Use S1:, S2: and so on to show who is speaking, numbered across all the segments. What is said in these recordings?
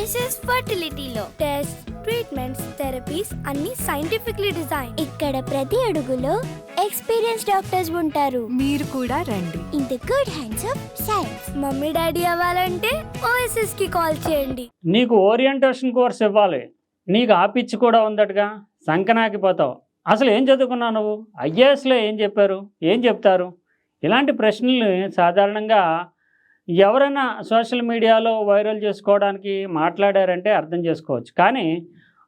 S1: OSS ఫర్టిలిటీలో test treatments therapies అన్ని scientifically design
S2: ఇక్కడ ప్రతి అడుగులో ఎక్స్పీరియన్స్ డాక్టర్స్ ఉంటారు.
S3: మీరు కూడా రండి.
S2: In the good hands of science
S1: mummy daddy అవ్వాలంటే ఓఎస్ఎస్కి కాల్ చేయండి.
S4: నీకు ఓరియంటేషన్ కోర్స్ ఇవ్వాలి. నీకు ఆ పిచ్చి కూడా ఉందటగా. సంకనాకిపోతావు అసలు ఏం చదువుకున్నావు నువ్వు? ఐఏఎస్లో ఏం చెప్పారు? ఏం చెప్తారు? ఇలాంటి ప్రశ్నలు సాధారణంగా ఎవరైనా సోషల్ మీడియాలో వైరల్ చేసుకోవడానికి మాట్లాడారంటే అర్థం చేసుకోవచ్చు. కానీ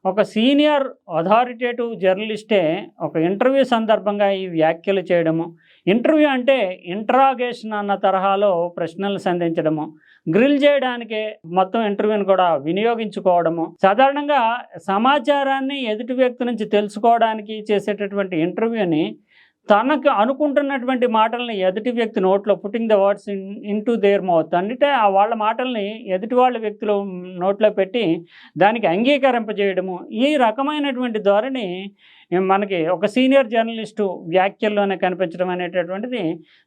S4: ఒక సీనియర్ అథారిటేటివ్ జర్నలిస్టే ఒక ఇంటర్వ్యూ సందర్భంగా ఈ వ్యాఖ్యలు చేయడము ఇంటర్వ్యూ అంటే ఇంట్రాగేషన్ అన్న తరహాలో ప్రశ్నలు సంధించడము గ్రిల్ చేయడానికి మొత్తం ఇంటర్వ్యూని కూడా వినియోగించుకోవడము సాధారణంగా సమాచారాన్ని ఎదుటి వ్యక్తి నుంచి తెలుసుకోవడానికి చేసేటటువంటి ఇంటర్వ్యూని తనకు అనుకుంటున్నటువంటి మాటల్ని ఎదుటి వ్యక్తి నోట్లో putting the words in into their mouth అంటే ఆ వాళ్ళ మాటల్ని ఎదుటి వాళ్ళ వ్యక్తులు నోట్లో పెట్టి దానికి అంగీకరింపజేయడము. ఈ రకమైనటువంటి ధోరణి మనకి ఒక సీనియర్ జర్నలిస్టు వ్యాఖ్యల్లోనే కనిపించడం అనేటటువంటిది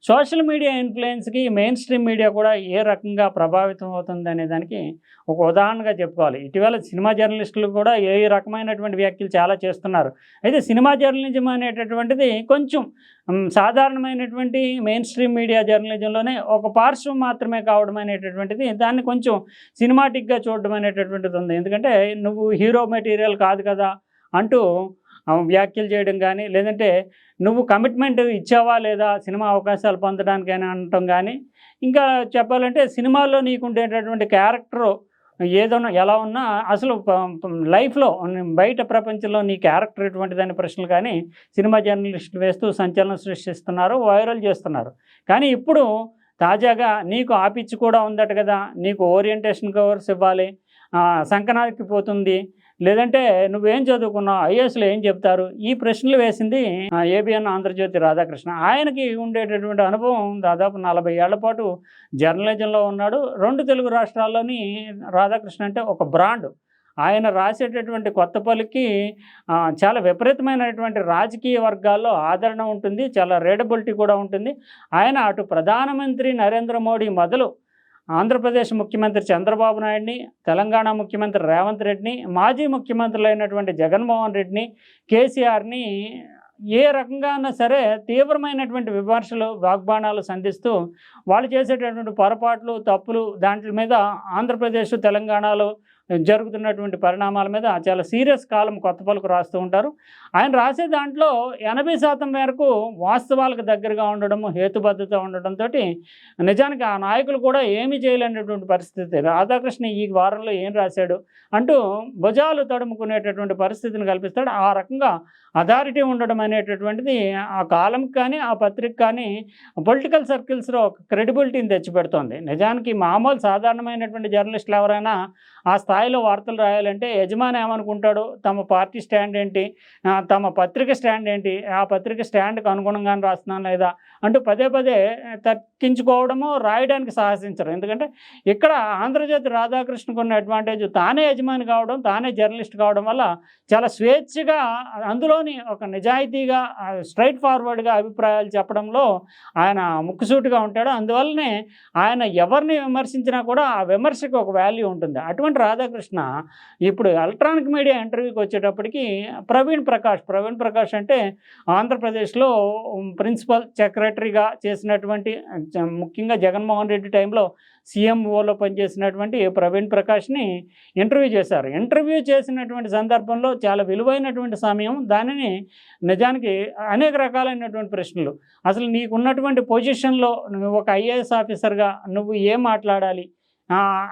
S4: సోషల్ మీడియా ఇన్ఫ్లుయెన్స్కి మెయిన్ స్ట్రీమ్ మీడియా కూడా ఏ రకంగా ప్రభావితం అవుతుంది అనే దానికి ఒక ఉదాహరణగా చెప్పుకోవాలి. ఇటీవల సినిమా జర్నలిస్టులు కూడా ఏ రకమైనటువంటి వ్యాఖ్యలు చాలా చేస్తున్నారు. అయితే సినిమా జర్నలిజం అనేటటువంటిది కొంచెం సాధారణమైనటువంటి మెయిన్ స్ట్రీమ్ మీడియా జర్నలిజంలోనే ఒక పార్శ్వం మాత్రమే కావడం అనేటటువంటిది దాన్ని కొంచెం సినిమాటిక్గా చూడడం అనేటటువంటిది ఉంది. ఎందుకంటే నువ్వు హీరో మెటీరియల్ కాదు కదా అంటూ వ్యాఖ్యలు చేయడం కానీ లేదంటే నువ్వు కమిట్మెంట్ ఇచ్చావా లేదా సినిమా అవకాశాలు పొందడానికైనా అనటం కానీ ఇంకా చెప్పాలంటే సినిమాల్లో నీకు ఉండేటటువంటి క్యారెక్టర్ ఏదైనా ఎలా ఉన్నా అసలు లైఫ్లో బయట ప్రపంచంలో నీ క్యారెక్టర్ ఎటువంటిదని ప్రశ్నలు కానీ సినిమా జర్నలిస్టులు వేస్తూ సంచలనం సృష్టిస్తున్నారు వైరల్ చేస్తున్నారు. కానీ ఇప్పుడు తాజాగా నీకు ఆపిచ్చి కూడా ఉందట కదా నీకు ఓరియంటేషన్ కవర్స్ ఇవ్వాలి సంకనానికి పోతుంది లేదంటే నువ్వేం చదువుకున్నావు? ఐఏఎస్లో ఏం చెప్తారు? ఈ ప్రశ్నలు వేసింది ఏబిఎన్ ఆంధ్రజ్యోతి రాధాకృష్ణ. ఆయనకి ఉండేటటువంటి అనుభవం దాదాపు నలభై ఏళ్ళ పాటు జర్నలిజంలో ఉన్నాడు. రెండు తెలుగు రాష్ట్రాల్లోని రాధాకృష్ణ అంటే ఒక బ్రాండ్. ఆయన రాసేటటువంటి కొత్త పలికి చాలా విపరీతమైనటువంటి రాజకీయ వర్గాల్లో ఆదరణ ఉంటుంది చాలా రేడబిలిటీ కూడా ఉంటుంది. ఆయన అటు ప్రధానమంత్రి నరేంద్ర మోడీ మొదలు ఆంధ్రప్రదేశ్ ముఖ్యమంత్రి చంద్రబాబు నాయుడిని తెలంగాణ ముఖ్యమంత్రి రేవంత్ రెడ్డిని మాజీ ముఖ్యమంత్రులు అయినటువంటి జగన్మోహన్ రెడ్డిని కేసీఆర్ని ఏ రకంగా అయినా సరే తీవ్రమైనటువంటి విమర్శలు వాగ్బాణాలు సంధిస్తూ వాళ్ళు చేసేటటువంటి పొరపాట్లు తప్పులు దాంట్ల మీద ఆంధ్రప్రదేశ్ తెలంగాణలో జరుగుతున్నటువంటి పరిణామాల మీద చాలా సీరియస్ కాలం కొత్త పలుకు రాస్తూ ఉంటారు. ఆయన రాసే దాంట్లో ఎనభై శాతం మేరకు వాస్తవాలకు దగ్గరగా ఉండడం హేతుబద్ధత ఉండడంతో నిజానికి ఆ నాయకులు కూడా ఏమీ చేయలేనటువంటి పరిస్థితి. రాధాకృష్ణ ఈ వారంలో ఏం రాశాడు అంటూ భుజాలు తడుముకునేటటువంటి పరిస్థితిని కల్పిస్తాడు. ఆ రకంగా అథారిటీ ఉండడం అనేటటువంటిది ఆ కాలంకి కానీ ఆ పత్రిక కానీ పొలిటికల్ సర్కిల్స్లో ఒక క్రెడిబిలిటీని తెచ్చిపెడుతోంది. నిజానికి మామూలు సాధారణమైనటువంటి జర్నలిస్టులు ఎవరైనా ఆ స్థాయిలో వార్తలు రాయాలంటే యజమాని ఏమనుకుంటాడు? తమ పార్టీ స్టాండ్ ఏంటి? తమ పత్రిక స్టాండ్ ఏంటి? ఆ పత్రిక స్టాండ్కి అనుగుణంగానే రాస్తున్నాను లేదా? అంటూ పదే పదే తక్కించుకోవడము రాయడానికి సాహసించరు. ఎందుకంటే ఇక్కడ ఆంధ్రజ్యోతి రాధాకృష్ణకు ఉన్న అడ్వాంటేజ్ తానే యజమాని కావడం తానే జర్నలిస్ట్ కావడం వల్ల చాలా స్వేచ్ఛగా అందులోని ఒక నిజాయితీగా స్ట్రైట్ ఫార్వర్డ్గా అభిప్రాయాలు చెప్పడంలో ఆయన ముక్కుసూటిగా ఉంటాడు. అందువల్లనే ఆయన ఎవరిని విమర్శించినా కూడా ఆ విమర్శకు ఒక వాల్యూ ఉంటుంది. అటువంటి రాధాకృష్ణ ఇప్పుడు ఎలక్ట్రానిక్ మీడియా ఇంటర్వ్యూకి వచ్చేటప్పటికి ప్రవీణ్ ప్రకాష్. ప్రవీణ్ ప్రకాష్ అంటే ఆంధ్రప్రదేశ్లో ప్రిన్సిపల్ సెక్రటరీగా చేసినటువంటి ముఖ్యంగా జగన్మోహన్ రెడ్డి టైంలో సీఎంఓలో పనిచేసినటువంటి ప్రవీణ్ ప్రకాష్ని ఇంటర్వ్యూ చేశారు. ఇంటర్వ్యూ చేసినటువంటి సందర్భంలో చాలా విలువైనటువంటి సమయం దానిని నిజానికి అనేక రకాలైనటువంటి ప్రశ్నలు. అసలు నీకున్నటువంటి పొజిషన్లో నువ్వు ఒక ఐఏఎస్ ఆఫీసర్గా నువ్వు ఏం మాట్లాడాలి?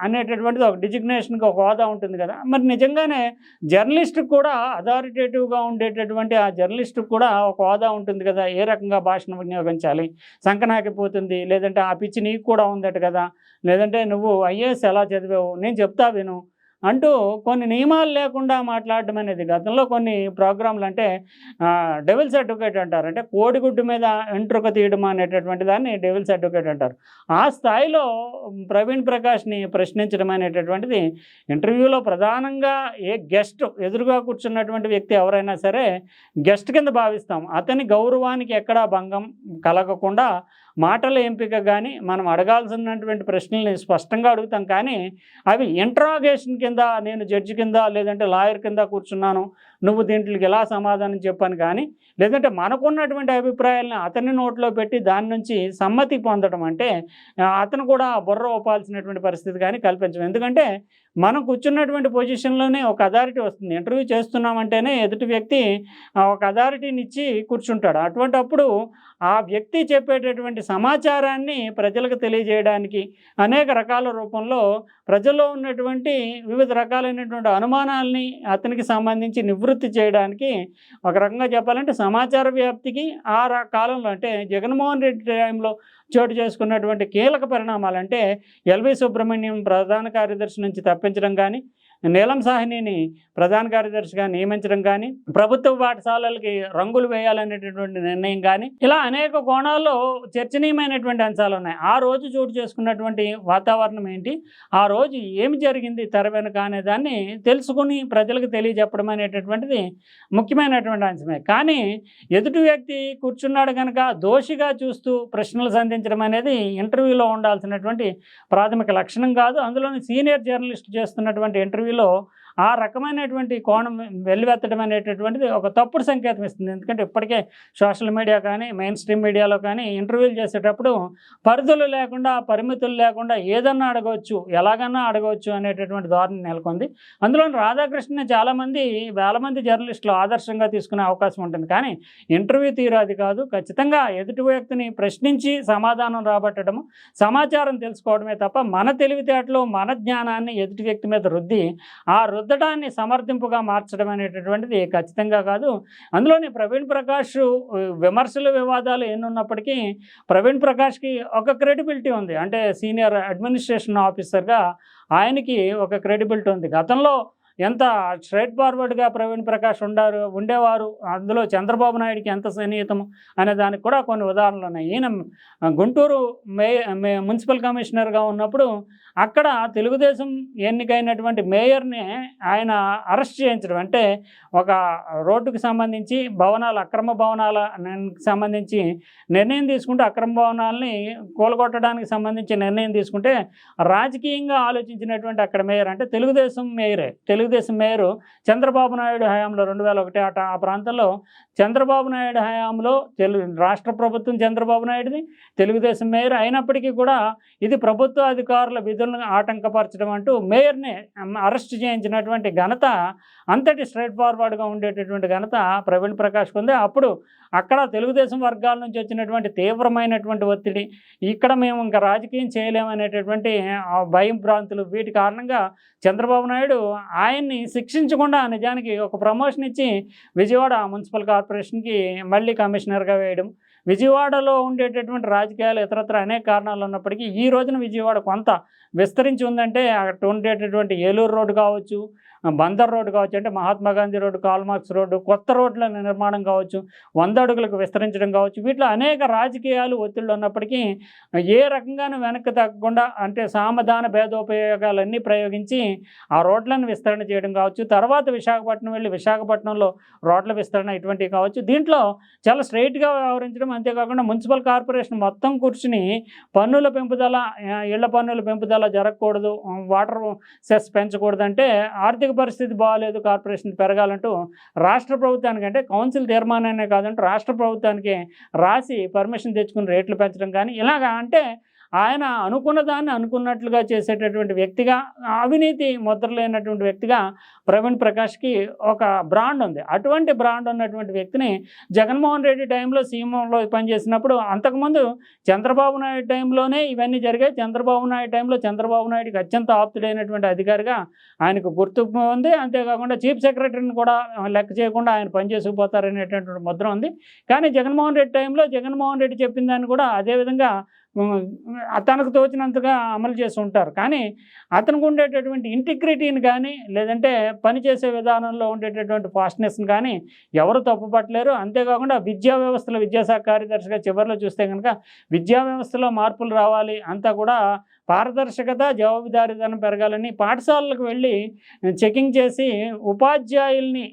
S4: అనేటటువంటిది ఒక డిజిగ్నేషన్కి ఒక హోదా ఉంటుంది కదా. మరి నిజంగానే జర్నలిస్ట్ కూడా అథారిటేటివ్గా ఉండేటటువంటి ఆ జర్నలిస్ట్ కూడా ఒక హోదా ఉంటుంది కదా. ఏ రకంగా భాషను వినియోగించాలి? సంకనాకిపోతుంది లేదంటే ఆ పిచ్చి నీకు కూడా ఉందట కదా. లేదంటే నువ్వు ఐఏఎస్ ఎలా చదివావు? నేను చెప్తా విను. అంటూ కొన్ని నియమాలు లేకుండా మాట్లాడడం అనేది గతంలో కొన్ని ప్రోగ్రాంలు అంటే డెవిల్స్ అడ్వకేట్ అంటారు. అంటే కోడిగుడ్డు మీద ఎంట్రుక తీయడం అనేటటువంటి దాన్ని డెవిల్స్ అడ్వకేట్ అంటారు. ఆ స్థాయిలో ప్రవీణ్ ప్రకాష్ని ప్రశ్నించడం అనేటటువంటిది ఇంటర్వ్యూలో ప్రధానంగా ఏ గెస్ట్ ఎదురుగా కూర్చున్నటువంటి వ్యక్తి ఎవరైనా సరే గెస్ట్ కింద భావిస్తాం. అతని గౌరవానికి ఎక్కడా భంగం కలగకుండా మాటల ఎంపిక కానీ మనం అడగాల్సినటువంటి ప్రశ్నల్ని స్పష్టంగా అడుగుతాం. కానీ అవి ఇంట్రాగేషన్ కింద నేను జడ్జి కింద లేదంటే లాయర్ కింద కూర్చున్నాను నువ్వు దీంట్లోకి ఎలా సమాధానం చెప్పాను కానీ లేదంటే మనకున్నటువంటి అభిప్రాయాలను అతని నోట్లో పెట్టి దాని నుంచి సమ్మతి పొందడం అంటే అతను కూడా బుర్ర ఒప్పాల్సినటువంటి పరిస్థితి కానీ కల్పించం ఎందుకంటే మనం కూర్చున్నటువంటి పొజిషన్లోనే ఒక అథారిటీ వస్తుంది. ఇంటర్వ్యూ చేస్తున్నామంటేనే ఎదుటి వ్యక్తి ఆ, ఒక అథారిటీని ఇచ్చి కూర్చుంటాడు. అటువంటి అప్పుడు ఆ వ్యక్తి చెప్పేటటువంటి సమాచారాన్ని ప్రజలకు తెలియజేయడానికి అనేక రకాల రూపంలో ప్రజల్లో ఉన్నటువంటి వివిధ రకాలైనటువంటి అనుమానాల్ని అతనికి సంబంధించి నివృత్తి చేయడానికి ఒక రకంగా చెప్పాలంటే సమాచార వ్యాప్తికి ఆ ర- కాలంలో అంటే జగన్మోహన్ రెడ్డి టైంలో చోటు చేసుకున్నటువంటి కీలక పరిణామాలంటే ఎల్వి సుబ్రహ్మణ్యం ప్రధాన కార్యదర్శి నుంచి తప్ప తప్పించడం కానీ నీలం సాహ్నిని ప్రధాన కార్యదర్శిగా నియమించడం కానీ ప్రభుత్వ పాఠశాలలకి రంగులు వేయాలనేటటువంటి నిర్ణయం కానీ ఇలా అనేక కోణాల్లో చర్చనీయమైనటువంటి అంశాలు ఉన్నాయి. ఆ రోజు చోటు చేసుకున్నటువంటి వాతావరణం ఏంటి? ఆ రోజు ఏమి జరిగింది? తెర వెనుక అనే దాన్ని తెలుసుకుని ప్రజలకు తెలియజెప్పడం అనేటటువంటిది ముఖ్యమైనటువంటి అంశమే. కానీ ఎదుటి వ్యక్తి కూర్చున్నాడు కనుక దోషిగా చూస్తూ ప్రశ్నలు సంధించడం అనేది ఇంటర్వ్యూలో ఉండాల్సినటువంటి ప్రాథమిక లక్షణం కాదు. అందులోని సీనియర్ జర్నలిస్ట్ చేస్తున్నటువంటి ఇంటర్వ్యూలో ఆ రకమైనటువంటి కోణం వెల్లువెత్తడం అనేటటువంటిది ఒక తప్పుడు సంకేతం ఇస్తుంది. ఎందుకంటే ఇప్పటికే సోషల్ మీడియా కానీ మెయిన్ స్ట్రీమ్ మీడియాలో కానీ ఇంటర్వ్యూలు చేసేటప్పుడు పరిధులు లేకుండా పరిమితులు లేకుండా ఏదన్నా అడగవచ్చు ఎలాగన్నా అడగవచ్చు అనేటటువంటి ధోరణి నెలకొంది. అందులో రాధాకృష్ణ చాలామంది వేల మంది జర్నలిస్టులు ఆదర్శంగా తీసుకునే అవకాశం ఉంటుంది. కానీ ఇంటర్వ్యూ తీరు అది కాదు. ఖచ్చితంగా ఎదుటి వ్యక్తిని ప్రశ్నించి సమాధానం రాబట్టడము సమాచారం తెలుసుకోవడమే తప్ప మన తెలివితేటలు మన జ్ఞానాన్ని ఎదుటి వ్యక్తి మీద రుద్ది ఆ రుద్దడాన్ని సమర్థింపుగా మార్చడం అనేటటువంటిది ఖచ్చితంగా కాదు. అందులోని ప్రవీణ్ ప్రకాష్ విమర్శలు వివాదాలు ఎన్నున్నప్పటికీ ప్రవీణ్ ప్రకాష్కి ఒక క్రెడిబిలిటీ ఉంది. అంటే సీనియర్ అడ్మినిస్ట్రేషన్ ఆఫీసర్గా ఆయనకి ఒక క్రెడిబిలిటీ ఉంది. గతంలో ఎంత స్ట్రైట్ ఫార్వర్డ్గా ప్రవీణ్ ప్రకాష్ ఉండారు ఉండేవారు అందులో చంద్రబాబు నాయుడికి ఎంత సన్నిహితము అనే దానికి కూడా కొన్ని ఉదాహరణలు ఉన్నాయి. ఈయన గుంటూరు మే మే మున్సిపల్ కమిషనర్గా ఉన్నప్పుడు అక్కడ తెలుగుదేశం ఎన్నికైనటువంటి మేయర్ని ఆయన అరెస్ట్ చేయించడం. అంటే ఒక రోడ్డుకు సంబంధించి భవనాలు అక్రమ భవనాల సంబంధించి నిర్ణయం తీసుకుంటే అక్రమ భవనాలని కూలగొట్టడానికి సంబంధించి నిర్ణయం తీసుకుంటే రాజకీయంగా ఆలోచించినటువంటి అక్కడ మేయర్ అంటే తెలుగుదేశం మేయరే. తెలుగుదేశం మేయరు చంద్రబాబు నాయుడు హయాంలో రెండు వేల ఒకటి ఆట ఆ ప్రాంతంలో చంద్రబాబు నాయుడు హయాంలో తెలు రాష్ట్ర ప్రభుత్వం చంద్రబాబు నాయుడుది తెలుగుదేశం మేయర్ అయినప్పటికీ కూడా ఇది ప్రభుత్వ అధికారుల విధులను ఆటంకపరచడం అంటూ మేయర్ని అరెస్ట్ చేయించినటువంటి ఘనత అంతటి స్ట్రైట్ ఫార్వర్డ్గా ఉండేటటువంటి ఘనత ప్రవీణ్ ప్రకాష్ ఉంది అప్పుడు అక్కడ తెలుగుదేశం వర్గాల నుంచి వచ్చినటువంటి తీవ్రమైనటువంటి ఒత్తిడి ఇక్కడ మేము ఇంకా రాజకీయం చేయలేమనేటటువంటి భయం భ్రాంతులు వీటి కారణంగా చంద్రబాబు నాయుడు ఆయన ఆయన్ని శిక్షించకుండా నిజానికి ఒక ప్రమోషన్ ఇచ్చి విజయవాడ మున్సిపల్ కార్పొరేషన్కి మళ్ళీ కమిషనర్గా వేయడం. విజయవాడలో ఉండేటటువంటి రాజకీయాలు ఇతరత్ర అనేక కారణాలు ఉన్నప్పటికీ ఈ రోజున విజయవాడ కొంత విస్తరించి ఉందంటే అక్కడ ఉండేటటువంటి ఏలూరు రోడ్డు కావచ్చు బందర్ రోడ్డు కావచ్చు అంటే Mahatma Gandhi road Karl Marx road కొత్త రోడ్ల నిర్మాణం కావచ్చు వంద అడుగులకు విస్తరించడం కావచ్చు వీటిలో అనేక రాజకీయాలు ఒత్తిళ్ళు ఉన్నప్పటికీ ఏ రకంగానూ వెనక్కి తగ్గకుండా అంటే సామధాన భేదోపయోగాలన్నీ ప్రయోగించి ఆ రోడ్లను విస్తరణ చేయడం కావచ్చు తర్వాత విశాఖపట్నం వెళ్ళి విశాఖపట్నంలో రోడ్ల విస్తరణ ఇటువంటివి కావచ్చు దీంట్లో చాలా స్ట్రైట్గా వ్యవహరించడం అంతేకాకుండా మున్సిపల్ కార్పొరేషన్ మొత్తం కూర్చుని పన్నుల పెంపుదల ఇళ్ళ పన్నుల పెంపుదల జరగకూడదు వాటర్ సెస్ పెంచకూడదంటే ఆర్థిక పరిస్థితి బాగాలేదు కార్పొరేషన్ పెరగాలంటూ రాష్ట్ర ప్రభుత్వానికి అంటే కౌన్సిల్ తీర్మానాన్ని కాదంటూ రాష్ట్ర ప్రభుత్వానికి రాసి పర్మిషన్ తెచ్చుకుని రేట్లు పెంచడం కానీ ఇలాగా అంటే ఆయన అనుకున్న దాన్ని అనుకున్నట్లుగా చేసేటటువంటి వ్యక్తిగా అవినీతి ముద్ర లేనటువంటి వ్యక్తిగా ప్రవీణ్ ప్రకాష్కి ఒక బ్రాండ్ ఉంది. అటువంటి బ్రాండ్ ఉన్నటువంటి వ్యక్తిని జగన్మోహన్ రెడ్డి టైంలో సీఎంలో పనిచేసినప్పుడు అంతకుముందు చంద్రబాబు నాయుడు టైంలోనే ఇవన్నీ జరిగాయి. చంద్రబాబు నాయుడు టైంలో చంద్రబాబు నాయుడుకి అత్యంత ఆప్తుడైనటువంటి అధికారిగా ఆయనకు గుర్తింపు ఉంది. అంతేకాకుండా చీఫ్ సెక్రటరీని కూడా లెక్క చేయకుండా ఆయన పనిచేసుకుపోతారనేటటువంటి ముద్ర ఉంది. కానీ జగన్మోహన్ రెడ్డి టైంలో జగన్మోహన్ రెడ్డి చెప్పిన దాన్ని కూడా అదేవిధంగా అతనికి తనకు తోచినంతగా అమలు చేసి ఉంటారు. కానీ అతనికి ఉండేటటువంటి ఇంటిగ్రిటీని కానీ లేదంటే పనిచేసే విధానంలో ఉండేటటువంటి ఫాస్ట్నెస్ని కానీ ఎవరు తప్పుపట్టలేరు. అంతేకాకుండా విద్యా వ్యవస్థలో విద్యాశాఖ కార్యదర్శిగా చివరిలో చూస్తే కనుక విద్యా వ్యవస్థలో మార్పులు రావాలి అంతా కూడా పారదర్శకత జవాబుదారీతనం పెరగాలని పాఠశాలలకు వెళ్ళి చెకింగ్ చేసి ఉపాధ్యాయుల్ని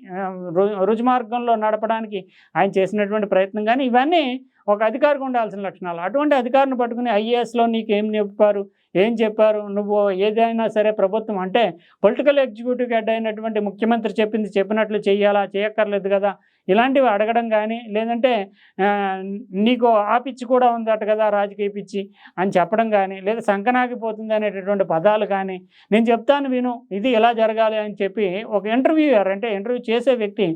S4: రు రుజుమార్గంలో నడపడానికి ఆయన చేసినటువంటి ప్రయత్నం. కానీ ఇవన్నీ ఒక అధికారికి ఉండాల్సిన లక్షణాలు. అటువంటి అధికారిని పట్టుకుని ఐఏఎస్లో నీకు ఏం చెప్పారు ఏం చెప్పారు నువ్వు ఏదైనా సరే ప్రభుత్వం అంటే పొలిటికల్ ఎగ్జిక్యూటివ్ హెడ్ అయినటువంటి ముఖ్యమంత్రి చెప్పింది చెప్పినట్లు చేయాలా చేయక్కర్లేదు కదా ఇలాంటివి అడగడం కానీ లేదంటే నీకు ఆ పిచ్చి కూడా ఉందట కదా రాజకీయ పిచ్చి అని చెప్పడం కానీ లేదా సంకనాగిపోతుంది అనేటటువంటి పదాలు కానీ నేను చెప్తాను విను ఇది ఎలా జరగాలి అని చెప్పి ఒక ఇంటర్వ్యూయర్ అంటే ఇంటర్వ్యూ చేసే వ్యక్తి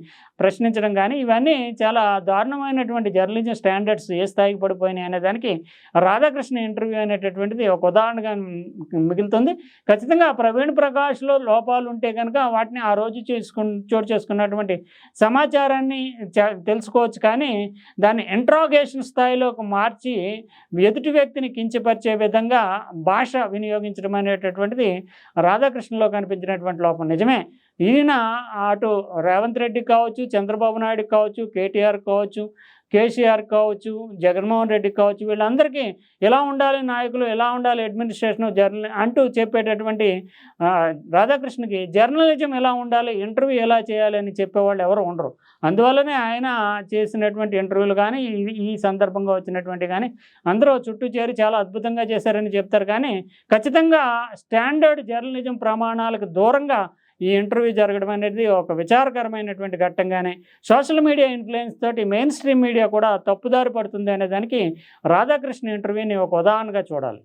S4: ప్రశ్నించడం కానీ ఇవన్నీ చాలా దారుణమైనటువంటి జర్నలిజం స్టాండర్డ్స్ ఏ స్థాయికి పడిపోయినాయి అనే దానికి రాధాకృష్ణ ఇంటర్వ్యూ అనేటటువంటిది ఒక ఉదాహరణగా మిగులుతుంది. ఖచ్చితంగా ప్రవీణ్ ప్రకాష్లో లోపాలు ఉంటే కనుక వాటిని ఆ రోజు చేసుకు చోటు చేసుకున్నటువంటి సమాచారాన్ని చ- తెలుసుకోవచ్చు కానీ దాన్ని ఇంట్రాగేషన్ స్థాయిలోకి మార్చి ఎదుటి వ్యక్తిని కించపరిచే విధంగా భాష వినియోగించడం అనేటటువంటిది రాధాకృష్ణలో కనిపించినటువంటి లోపం. నిజమే. ఈయన అటు రేవంత్ రెడ్డి కావచ్చు చంద్రబాబు నాయుడు కావచ్చు కేటీఆర్ కావచ్చు కేసీఆర్ కావచ్చు జగన్మోహన్ రెడ్డి కావచ్చు వీళ్ళందరికీ ఎలా ఉండాలి నాయకులు ఎలా ఉండాలి అడ్మినిస్ట్రేషన్ జర్నలి అంటూ చెప్పేటటువంటి రాధాకృష్ణకి జర్నలిజం ఎలా ఉండాలి ఇంటర్వ్యూ ఎలా చేయాలి అని చెప్పేవాళ్ళు ఎవరు ఉండరు. అందువల్లనే ఆయన చేసినటువంటి ఇంటర్వ్యూలు కానీ ఈ సందర్భంగా వచ్చినటువంటి కానీ అందరూ చుట్టూ చేరి చాలా అద్భుతంగా చేశారని చెప్తారు. కానీ ఖచ్చితంగా స్టాండర్డ్ జర్నలిజం ప్రమాణాలకు దూరంగా ఈ ఇంటర్వ్యూ జరగడం అనేది ఒక విచారకరమైనటువంటి ఘట్టంగానే సోషల్ మీడియా ఇన్ఫ్లుయెన్స్ తోటి మెయిన్ స్ట్రీమ్ మీడియా కూడా తప్పుదారి పడుతుంది అనే దానికి రాధాకృష్ణ ఇంటర్వ్యూని ఒక ఉదాహరణగా చూడాలి.